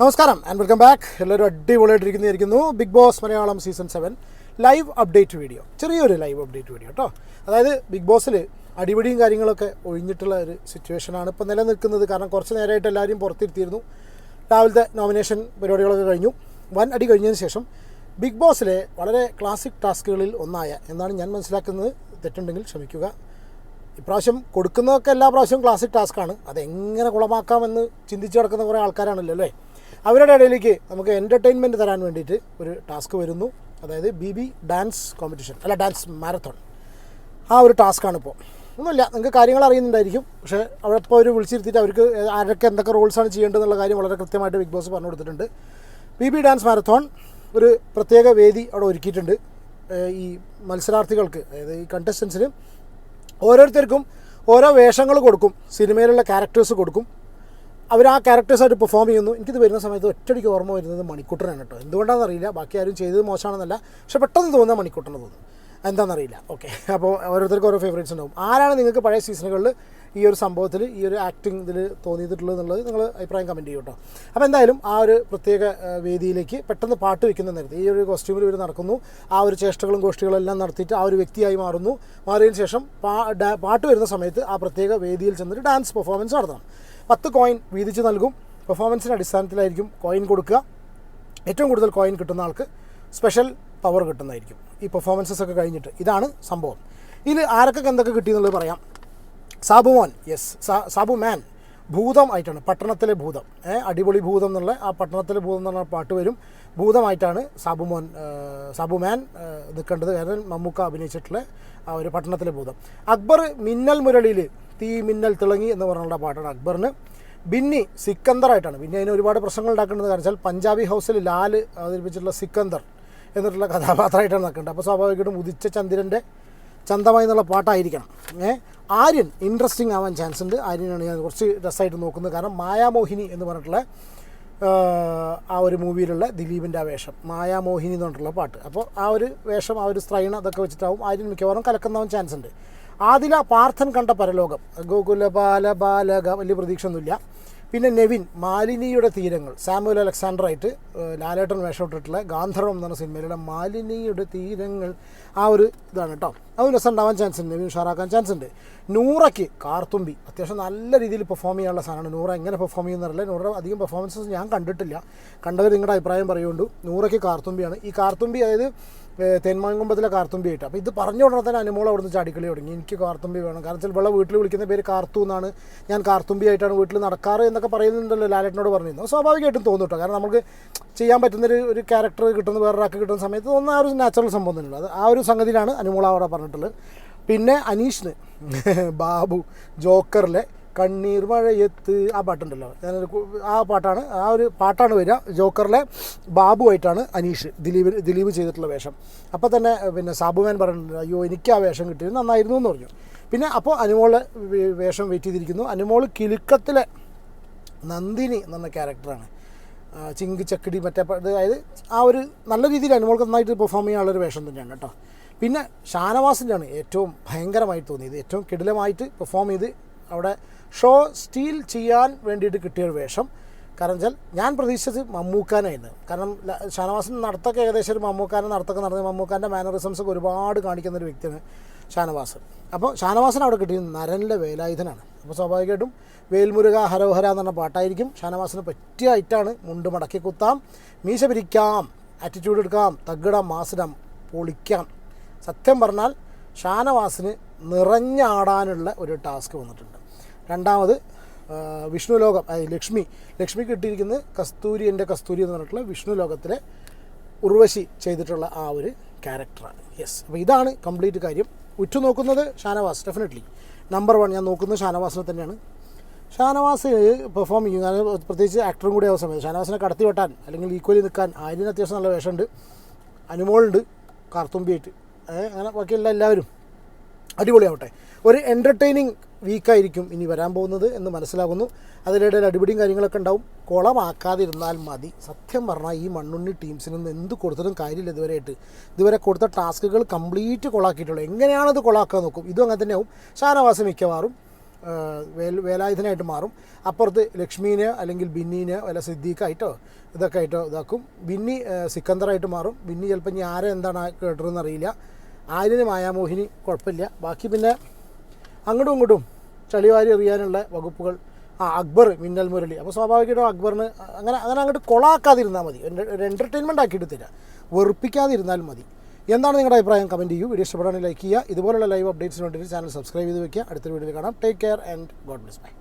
നമസ്കാരം and welcome back എല്ലാവരും അടിപൊളിയായിട്ടിരിക്കുന്നതായിരിക്കുന്നു. Bigg Boss Malayalam season seven live update video ചെറിയൊരു live update video കേട്ടോ അതായത് ബിഗ് ബോസിൽ അടിപിടിയും കാര്യങ്ങളൊക്കെ ഒഴിഞ്ഞിട്ടുള്ള ഒരു സിറ്റുവേഷനാണ് ഇപ്പോൾ നിലനിൽക്കുന്നത്. കാരണം കുറച്ച് നേരമായിട്ട് എല്ലാവരും പുറത്തിരുത്തിയിരുന്നു. രാവിലത്തെ നോമിനേഷൻ പരിപാടികളൊക്കെ കഴിഞ്ഞു. വൻ അടി കഴിഞ്ഞതിന് ശേഷം ബിഗ് ബോസിലെ വളരെ ക്ലാസിക് ടാസ്കുകളിൽ ഒന്നായ എന്നാണ് ഞാൻ മനസ്സിലാക്കുന്നത്. തെറ്റുണ്ടെങ്കിൽ ക്ഷമിക്കുക. ഇപ്രാവശ്യം കൊടുക്കുന്നതൊക്കെ എല്ലാ പ്രാവശ്യവും ക്ലാസിക് ടാസ്ക്കാണ് അതെങ്ങനെ കുളമാക്കാമെന്ന് ചിന്തിച്ചു കിടക്കുന്ന കുറേ ആൾക്കാരാണല്ലോ അല്ലേ? അവരുടെ ഇടയിലേക്ക് നമുക്ക് എന്റർടൈൻമെന്റ് തരാൻ വേണ്ടിയിട്ട് ഒരു ടാസ്ക് വരുന്നു. അതായത് ബി ബി ഡാൻസ് കോമ്പറ്റീഷൻ അല്ല ഡാൻസ് മാരത്തോൺ ആ ഒരു ടാസ്ക്കാണ് ഇപ്പോൾ ഒന്നുമില്ല നിങ്ങൾക്ക് കാര്യങ്ങൾ അറിയുന്നുണ്ടായിരിക്കും. പക്ഷേ അവിടെ ഇപ്പോൾ അവർ വിളിച്ചിരുത്തിയിട്ട് അവർക്ക് ആരൊക്കെ എന്തൊക്കെ റോൾസാണ് ചെയ്യേണ്ടതെന്നുള്ള കാര്യം വളരെ കൃത്യമായിട്ട് ബിഗ് ബോസ് പറഞ്ഞു കൊടുത്തിട്ടുണ്ട്. ബി ബി ഡാൻസ് മാരത്തോൺ ഒരു പ്രത്യേക വേദി അവിടെ ഒരുക്കിയിട്ടുണ്ട്. ഈ മത്സരാർത്ഥികൾക്ക് അതായത് ഈ കണ്ടസ്റ്റൻസിന് ഓരോരുത്തർക്കും ഓരോ വേഷങ്ങൾ കൊടുക്കും. സിനിമയിലുള്ള ക്യാരക്ടേഴ്സ് കൊടുക്കും. അവർ ആ ക്യാരക്ടേഴ്സായിട്ട് പെർഫോം ചെയ്യുന്നു. എനിക്കിത് വരുന്ന സമയത്ത് ഒറ്റയടിക്ക് ഓർമ്മ വരുന്നത് മണിക്കുട്ടനാണ് കേട്ടോ. എന്തുകൊണ്ടാണെന്ന് അറിയില്ല ബാക്കി ആരും ചെയ്തത് മോശമാണെന്നല്ല. പക്ഷെ പെട്ടെന്ന് തോന്നുന്ന മണിക്കുട്ടനെ തോന്നും എന്താണെന്നറിയില്ല. ഓക്കെ അപ്പോൾ ഓരോരുത്തർക്കും ഓരോ ഫേവറേറ്റ്സ് ഉണ്ടാവും. ആരാണ് നിങ്ങൾക്ക് പഴയ സീസണുകളിൽ ഈ ഒരു സംഭവത്തിൽ ഈ ഒരു ആക്ടിങ് ഇതിൽ തോന്നിയിട്ടുള്ളത് എന്നുള്ളത് നിങ്ങൾ അഭിപ്രായം കമന്റ് ചെയ്യും കേട്ടോ. അപ്പോൾ എന്തായാലും ആ ഒരു പ്രത്യേക വേദിയിലേക്ക് പെട്ടെന്ന് പാട്ട് വെക്കുന്ന നേരത്തെ ഈ ഒരു കോസ്റ്റ്യൂമിൽ ഇവർ നടക്കുന്നു. ആ ഒരു ചേഷ്ടകളും ഗോഷ്ടികളും എല്ലാം നടത്തിയിട്ട് ആ ഒരു വ്യക്തിയായി മാറുന്നു. മാറിയതിന് ശേഷം പാട്ട് വരുന്ന സമയത്ത് ആ പ്രത്യേക വേദിയിൽ ചെന്നിട്ട് ഡാൻസ് പെർഫോമൻസ് നടത്തണം. പത്ത് കോയിൻ വീതിച്ച് നൽകും. പെർഫോമൻസിന്റെ അടിസ്ഥാനത്തിലായിരിക്കും കോയിൻ കൊടുക്കുക. ഏറ്റവും കൂടുതൽ കോയിൻ കിട്ടുന്ന ആൾക്ക് സ്പെഷ്യൽ പവർ കിട്ടുന്നതായിരിക്കും. ഈ പെർഫോമൻസസ് ഒക്കെ കഴിഞ്ഞിട്ട് ഇതാണ് സംഭവം. ഇതിൽ ആരൊക്കെ എന്തൊക്കെ കിട്ടിയെന്നുള്ളത് പറയാം. സാബുമോൻ യെസ് സാബു മാൻ ഭൂതം ആയിട്ടാണ് പട്ടണത്തിലെ ഭൂതം. അടിപൊളി ഭൂതം എന്നുള്ള ആ പട്ടണത്തിലെ ഭൂതം എന്നുള്ള പാട്ട് വരും. ഭൂതമായിട്ടാണ് സാബുമോൻ സാബുമാൻ നിൽക്കേണ്ടത്. കാരണം മമ്മൂക്ക അഭിനയിച്ചിട്ടുള്ള ആ ഒരു പട്ടണത്തിലെ ഭൂതം. അക്ബർ മിന്നൽ മുരളിയിൽ തീ മിന്നൽ തിളങ്ങി എന്ന് പറഞ്ഞുള്ള പാട്ടാണ് അക്ബറിന്. ബിന്നി സിക്കന്ദറായിട്ടാണ്. പിന്നെ അതിന് ഒരുപാട് പ്രശ്നങ്ങൾ ഉണ്ടാക്കുന്നത് കാരണം വെച്ചാൽ പഞ്ചാബി ഹൗസിൽ ലാൽ അവതരിപ്പിച്ചിട്ടുള്ള സിക്കന്ദർ എന്നിട്ടുള്ള കഥാപാത്രമായിട്ടാണ് നിൽക്കേണ്ടത് അപ്പോൾ സ്വാഭാവികമായിട്ടും ഉദിച്ച ചന്ദ്രന്റെ ചന്തമായി എന്നുള്ള പാട്ടായിരിക്കണം. ഏ? ആര്യൻ ഇൻട്രസ്റ്റിംഗ് ആവാൻ ചാൻസ് ഉണ്ട്. ആര്യനാണ് ഞാൻ കുറച്ച് രസമായിട്ട് നോക്കുന്നത്. കാരണം മായാമോഹിനി എന്ന് പറഞ്ഞിട്ടുള്ള ആ, ആ ഒരു മൂവിയിലുള്ള ദിലീപിന്റെ ആ വേഷം. മായാമോഹിനി എന്ന് പറഞ്ഞിട്ടുള്ള പാട്ട്. അപ്പോൾ ആ ഒരു വേഷം ആ ഒരു സ്ത്രൈണ അതൊക്കെ വെച്ചിട്ടാവും ആര്യൻ മിക്കവാറും കലക്കുന്നവൻ ചാൻസ് ഉണ്ട്. ആദില പാർത്ഥൻ കണ്ട പരലോകം. ഗോകുല ബാല ബാലക വലിയ പ്രതീക്ഷയൊന്നുമില്ല. പിന്നെ നെവിൻ മാലിനിയുടെ തീരങ്ങൾ. സാമുവൽ അലക്സാണ്ടർ ആയിട്ട് ലാലേട്ടൻ വേഷമിട്ടിട്ടുള്ള ഗാന്ധർവം എന്ന് സിനിമയിലുള്ള മാലിനിയുടെ തീരങ്ങൾ ആ ഒരു ഇതാണ് കേട്ടോ. അത് രസം ഉണ്ടാവാൻ ചാൻസ് ഉണ്ട്. നെവിൻ ഉഷാറാക്കാൻ ചാൻസ് ഉണ്ട്. നൂറയ്ക്ക് കാർത്തുമ്പി. അത്യാവശ്യം നല്ല രീതിയിൽ പെർഫോം ചെയ്യാനുള്ള സാധനമാണ്. നൂറ എങ്ങനെ പെർഫോം ചെയ്യുന്നറിയില്ല നൂറ അധികം പെർഫോമൻസസ് ഞാൻ കണ്ടിട്ടില്ല. കണ്ടവർ നിങ്ങളുടെ അഭിപ്രായം പറയുകൊണ്ടു നൂറയ്ക്ക് കാർത്തുമ്പിയാണ്. ഈ കാർത്തുമ്പി അതായത് തെന്മാങ്കുമ്പത്തിലെ കാർത്തുമ്പി ആയിട്ട്. അപ്പോൾ ഇത് പറഞ്ഞു ഉടനെ തന്നെ അനുമോൾ അവിടുന്ന് ചാടിക്കളി തുടങ്ങി. എനിക്ക് കാർത്തുമ്പി വേണം. കാരണം വെള്ളം വീട്ടിൽ വിളിക്കുന്ന പേര് കാർത്തു എന്നാണ്. ഞാൻ കാർത്തുമ്പി ആയിട്ടാണ് വീട്ടിൽ നടക്കാറ് എന്നൊക്കെ പറയുന്നുണ്ടല്ലോ ലാലേട്ടനോട് പറഞ്ഞിരുന്നു. സ്വാഭാവികമായിട്ടും തോന്നും കാരണം നമുക്ക് ചെയ്യാൻ പറ്റുന്നൊരു ഒരു ക്യാരക്ടർ കിട്ടുന്ന വേറൊരാൾക്ക് കിട്ടുന്ന സമയത്ത് ഒന്നും ആ ഒരു നാച്ചുറൽ സംഭവം തന്നെയുള്ളൂ. ആ ഒരു സംഗതിയിലാണ് അനുമോൾ അവിടെ പറഞ്ഞിട്ടുള്ളത്. പിന്നെ അനീഷിന് ബാബു ജോക്കറിലെ കണ്ണീർ മഴയത്ത് ആ പാട്ടുണ്ടല്ലോ. ഞാനൊരു ആ പാട്ടാണ് ആ ഒരു പാട്ടാണ് വരിക. ജോക്കറിലെ ബാബുവായിട്ടാണ് അനീഷ് ദിലീപ് ദിലീപ് ചെയ്തിട്ടുള്ള വേഷം. അപ്പോൾ തന്നെ പിന്നെ സാബുമാൻ പറഞ്ഞിട്ടുണ്ട് അയ്യോ എനിക്ക് ആ വേഷം കിട്ടിയത് നന്നായിരുന്നു എന്ന് പറഞ്ഞു. പിന്നെ അപ്പോൾ അനുമോളെ വേഷം വെയിറ്റ് ചെയ്തിരിക്കുന്നു. അനുമോൾ കിലുക്കത്തിലെ നന്ദിനി എന്ന ക്യാരക്ടറാണ്. ചിങ്ക് ചക്കിടി മറ്റേ അതായത് ആ ഒരു നല്ല രീതിയിൽ അനുമോൾക്ക് നന്നായിട്ട് പെർഫോം ചെയ്യാനുള്ളൊരു വേഷം തന്നെയാണ് കേട്ടോ. പിന്നെ ഷാനവാസിന്റെയാണ് ഏറ്റവും ഭയങ്കരമായി തോന്നിയത്. ഏറ്റവും കിടിലമായിട്ട് പെർഫോം ചെയ്ത് അവിടെ ഷോ സ്റ്റീൽ ചെയ്യാൻ വേണ്ടിയിട്ട് കിട്ടിയൊരു വേഷം. കാരണം വെച്ചാൽ ഞാൻ പ്രതീക്ഷിച്ചത് മമ്മൂക്കാനായിരുന്നു കാരണം ഷാനവാസിന്റെ നടത്തൊക്കെ ഏകദേശം ഒരു മമ്മൂക്കാനെ നടത്തൊക്കെ നടന്നത് മമ്മൂക്കാന്റെ മാനറിസംസ് ഒക്കെ ഒരുപാട് കാണിക്കുന്ന ഒരു വ്യക്തിയാണ് ഷാനവാസ് അപ്പോൾ ഷാനവാസിന് അവിടെ കിട്ടിയത് നരനിലെ വേലായുധനാണ്. അപ്പോൾ സ്വാഭാവികമായിട്ടും വേൽമുരുക ഹരോഹര എന്ന് പറഞ്ഞ പാട്ടായിരിക്കും ഷാനവാസിന് പറ്റിയ ഐറ്റാണ്. മുണ്ട് മടക്കി കുത്താം മീശ പിരിക്കാം ആറ്റിറ്റ്യൂഡ് എടുക്കാം തകിടം മാസിടം പൊളിക്കാം. സത്യം പറഞ്ഞാൽ ഷാനവാസിന് നിറഞ്ഞാടാനുള്ള ഒരു ടാസ്ക് വന്നിട്ടുണ്ട്. രണ്ടാമത് വിഷ്ണു ലോകം ലക്ഷ്മി ലക്ഷ്മി കിട്ടിയിരിക്കുന്നത് കസ്തൂരി എന്റെ കസ്തൂരി എന്ന് പറഞ്ഞിട്ടുള്ള വിഷ്ണു ലോകത്തിലെ ഉർവശി ചെയ്തിട്ടുള്ള ആ ഒരു ക്യാരക്ടറാണ്. യെസ് അപ്പോൾ ഇതാണ് കംപ്ലീറ്റ് കാര്യം. ഉറ്റുനോക്കുന്നത് ഷാനവാസ് ഡെഫിനറ്റ്ലി നമ്പർ വൺ ഞാൻ നോക്കുന്നത് ഷാനവാസിനെ തന്നെയാണ്. ഷാനവാസ് പെർഫോം ചെയ്യും. ഞാൻ പ്രത്യേകിച്ച് ആക്ടറും കൂടി ആവുന്ന സമയത്ത് ഷാനവാസിനെ കടത്തി വെട്ടാൻ അല്ലെങ്കിൽ ഈക്വലി നിൽക്കാൻ ആര്യന് അത്യാവശ്യം നല്ല വേഷമുണ്ട്. അനുമോളുണ്ട്. കാർത്തുമ്പിയായിട്ട് അങ്ങനെ ബാക്കിയുള്ള എല്ലാവരും. അടിപൊളിയാവട്ടെ. ഒരു എന്റർടൈനിങ് വീക്കായിരിക്കും ഇനി വരാൻ പോകുന്നത് എന്ന് മനസ്സിലാകുന്നു. അതിനിടയിൽ അടിപിടിയും കാര്യങ്ങളൊക്കെ ഉണ്ടാവും. കുളമാക്കാതിരുന്നാൽ മതി. സത്യം പറഞ്ഞാൽ ഈ മണ്ണുണ്ണി ടീംസിനൊന്നും എന്ത് കൊടുത്തിട്ടും കാര്യമില്ല ഇതുവരെയായിട്ട് ഇതുവരെ കൊടുത്ത ടാസ്കുകൾ കംപ്ലീറ്റ് കൊളാക്കിയിട്ടുള്ളൂ. എങ്ങനെയാണത് കൊളാക്കാൻ നോക്കും? ഇതും അങ്ങനെ തന്നെയാവും. ഷാനവാസ് മിക്കവാറും വേൽ വേലായുധനായിട്ട് മാറും. അപ്പുറത്ത് ലക്ഷ്മീനെ അല്ലെങ്കിൽ ബിന്നീനെ വല്ല സിദ്ദീഖായിട്ടോ ഇതൊക്കെ ആയിട്ടോ ഇതാക്കും. ബിന്നി സിക്കന്ദറായിട്ട് മാറും. ബിന്നി ചിലപ്പോൾ ഇനി ആരെ എന്താണ് കേട്ടതെന്ന് അറിയില്ല ആര്യന് മായാമോഹിനി കുഴപ്പമില്ല. ബാക്കി പിന്നെ അങ്ങോട്ടും ഇങ്ങോട്ടും ചളിവാരി എറിയാനുള്ള വകുപ്പുകൾ. ആ അക്ബർ മിന്നൽ മുരളി. അപ്പോൾ സ്വാഭാവികമായിട്ടും അക്ബറിന് അങ്ങനെ അങ്ങനെ അങ്ങോട്ട് കൊളാക്കാതിരുന്നാൽ മതി. ഒരു- എന്റർടൈൻമെന്റ് ആക്കിയിട്ട് തരാം വെറുപ്പിക്കാതിരുന്നാൽ മതി. എന്താണ് നിങ്ങളുടെ അഭിപ്രായം? കമന്റ് ചെയ്യൂ. വീഡിയോ ഇഷ്ടപ്പെടുകയാണെങ്കിൽ ലൈക്ക് ചെയ്യുക. ഇതുപോലുള്ള ലൈവ് അപ്ഡേറ്റ്സിന് വേണ്ടിയിട്ട് ചാനൽ സബ്സ്ക്രൈബ് ചെയ്ത് വെക്കുക. അടുത്ത വീഡിയോയിൽ കാണാം. Take care and God bless bye